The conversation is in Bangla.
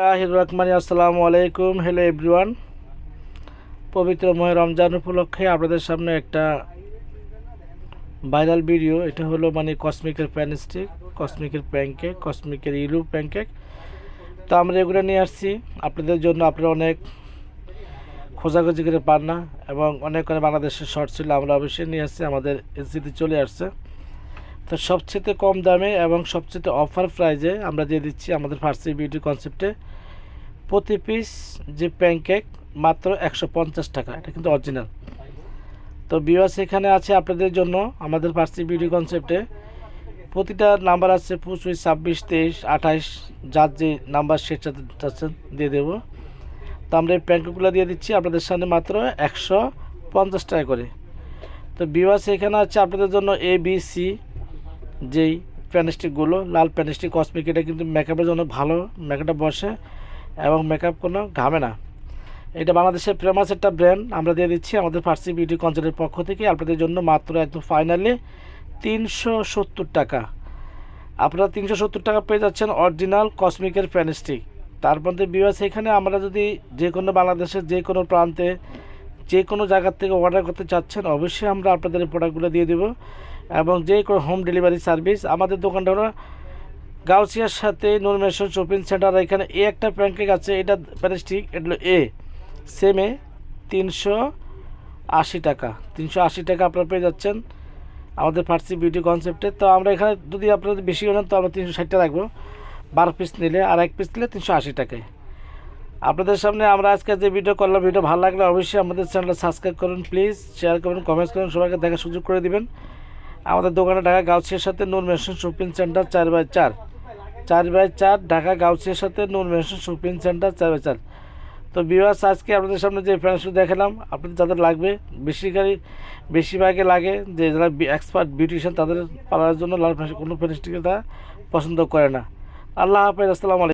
রহমানি, আসসালামু আলাইকুম। হ্যালো এভরিওয়ান পবিত্র মহে রমজান উপলক্ষে আপনাদের সামনে একটা ভাইরাল ভিডিও এটা হলো মানে কসমিকের প্যানস্টিক কসমিকের প্যানকেক কসমিকের ইলু প্যানকেক তো আমরা এগুলো নিয়ে আসছি। আপনাদের জন্য আপনারা অনেক খোঁজাখুঁজি করে পান না এবং অনেক অনেক বাংলাদেশের শর্ট ছিল, আমরা অবশ্যই নিয়ে আসছি। আমাদের এসিতে চলে আসছে। তো সবচেয়ে কম দামে এবং সবচেয়ে অফার প্রাইজে আমরা দিয়ে দিচ্ছি আমাদের ফার্সি বিউটি কনসেপ্টে প্রতি পিস যে প্যানকেক মাত্র একশো পঞ্চাশ টাকা। এটা কিন্তু অরিজিনাল তো বিওয়াস এখানে আছে আপনাদের জন্য আমাদের ফার্সি বিউটি কনসেপ্টে প্রতিটা নাম্বার আছে পঁচিশ ছাব্বিশ, তেইশ, আঠাইশ, যার যে নাম্বার সেটা দিয়ে দেবো। তো আমরা এই প্যানকেকগুলো দিয়ে দিচ্ছি আপনাদের সামনে মাত্র একশো পঞ্চাশ টাকা করে। তো বিওয়াস এখানে আছে আপনাদের জন্য এ বি সি যেই প্যানস্টিকগুলো, লাল প্যানস্টিক কসমিক এটা কিন্তু মেকআপের জন্য ভালো মেকআপটা বসে এবং মেকআপ কোনো ঘামে না। এটা বাংলাদেশের ফেমাস একটা ব্র্যান্ড আমরা দিয়ে দিচ্ছি আমাদের ফার্সি বিউটি কনসার্টের পক্ষ থেকে, আপনাদের জন্য মাত্র একদম ফাইনালি তিনশো সত্তর টাকা। আপনারা তিনশো সত্তর টাকা পেয়ে যাচ্ছেন অরিজিনাল কসমিকের প্যানস্টিক। তার মধ্যে বিওয়াস এখানে আমরা যদি যে কোনো বাংলাদেশের যে কোনো প্রান্তে, যে কোনো জায়গার থেকে অর্ডার করতে চাচ্ছেন, অবশ্যই আমরা আপনাদের প্রোডাক্টগুলো দিয়ে দেবো। এবং যে কোনো হোম ডেলিভারি সার্ভিস আমাদের দোকানটা হলো গাউসিয়ার সাথে নূর শপিং সেন্টার এখানে এ একটা প্যানকেক আছে, এটা প্যানস্টিক এটা হলো এ সেমে তিনশো আশি টাকা, তিনশো আশি টাকা আপনারা পেয়ে যাচ্ছেন আমাদের ফার্সি বিউটি কনসেপ্টে তো আমরা এখানে যদি আপনাদের বেশি নেন, তো আমরা তিনশো ষাটটা রাখব। বারো পিস নিলে, আর এক পিস নিলে তিনশো আশি টাকায়। আপনাদের সামনে আমরা আজকে যে ভিডিও করলাম ভিডিও ভালো লাগলে অবশ্যই আমাদের চ্যানেলটা সাবস্ক্রাইব করুন প্লিজ শেয়ার করুন কমেন্টস করুন, সবাইকে দেখার সুযোগ করে দিবেন। আমাদের দোকানে ঢাকা গাউসিয়ার সাথে নূর মেশন শপিং সেন্টার চার বাই চার। চার বাই চার ঢাকা গাউসিয়ার সাথে নূর মেশন শপিং সেন্টার চার বাই চার। তো বিভাস আজকে আপনাদের সামনে যে ফ্যান্সগুলো দেখালাম, আপনাদের যাদের লাগবে বেশিরভাগই বেশিরভাগে লাগে, যে যারা এক্সপার্ট বিউটিশিয়ান তাদের পালার জন্য লাল কোনো ফ্যান্সটিকে তারা পছন্দ করে না। আল্লাহ হাফেজ, আসসালামু আলাইকুম।